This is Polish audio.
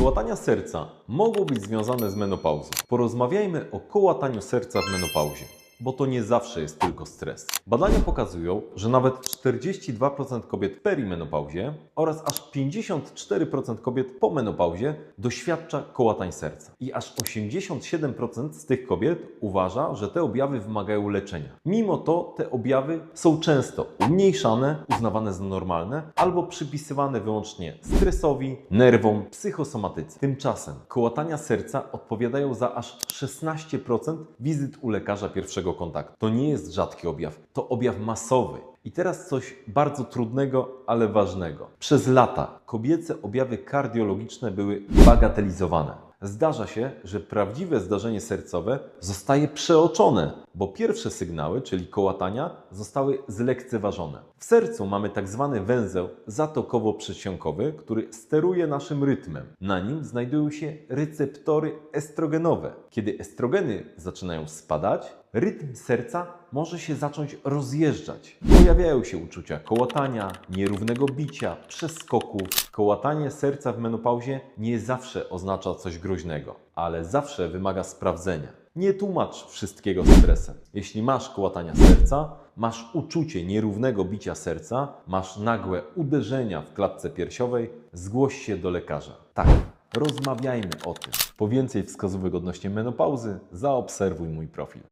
kołatania serca mogą być związane z menopauzą? Porozmawiajmy o kołataniu serca w menopauzie, bo to nie zawsze jest tylko stres. Badania pokazują, że nawet 42% kobiet perimenopauzie oraz aż 54% kobiet po menopauzie doświadcza kołatań serca. I aż 87% z tych kobiet uważa, że te objawy wymagają leczenia. Mimo to te objawy są często umniejszane, uznawane za normalne albo przypisywane wyłącznie stresowi, nerwom, psychosomatyce. Tymczasem kołatania serca odpowiadają za aż 16% wizyt u lekarza pierwszego kontaktu. To nie jest rzadki objaw, to objaw masowy. I teraz coś bardzo trudnego, ale ważnego. Przez lata kobiece objawy kardiologiczne były bagatelizowane. Zdarza się, że prawdziwe zdarzenie sercowe zostaje przeoczone, bo pierwsze sygnały, czyli kołatania, zostały zlekceważone. W sercu mamy tak zwany węzeł zatokowo-przedsionkowy, który steruje naszym rytmem. Na nim znajdują się receptory estrogenowe. Kiedy estrogeny zaczynają spadać, rytm serca może się zacząć rozjeżdżać. Pojawiają się uczucia kołatania, nierównego bicia, przeskoków. Kołatanie serca w menopauzie nie zawsze oznacza coś groźnego, ale zawsze wymaga sprawdzenia. Nie tłumacz wszystkiego stresem. Jeśli masz kołatania serca, masz uczucie nierównego bicia serca, masz nagłe uderzenia w klatce piersiowej, zgłoś się do lekarza. Tak, rozmawiajmy o tym. Po więcej wskazówek odnośnie menopauzy, zaobserwuj mój profil.